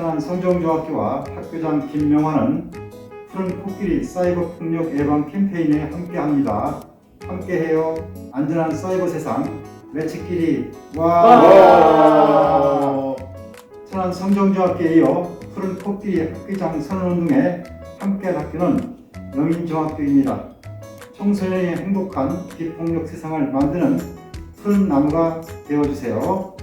천안 성정중학교와 학교장 김명환은 푸른 코끼리 사이버 폭력 예방 캠페인에 함께합니다. 함께해요. 안전한 사이버 세상 매치끼리 와. 와. 천안 성정중학교에 이어 푸른 코끼리 학교장 선언운동에 함께 학교는 영인중학교입니다. 청소년의 행복한 비폭력 세상을 만드는 푸른 나무가 되어주세요.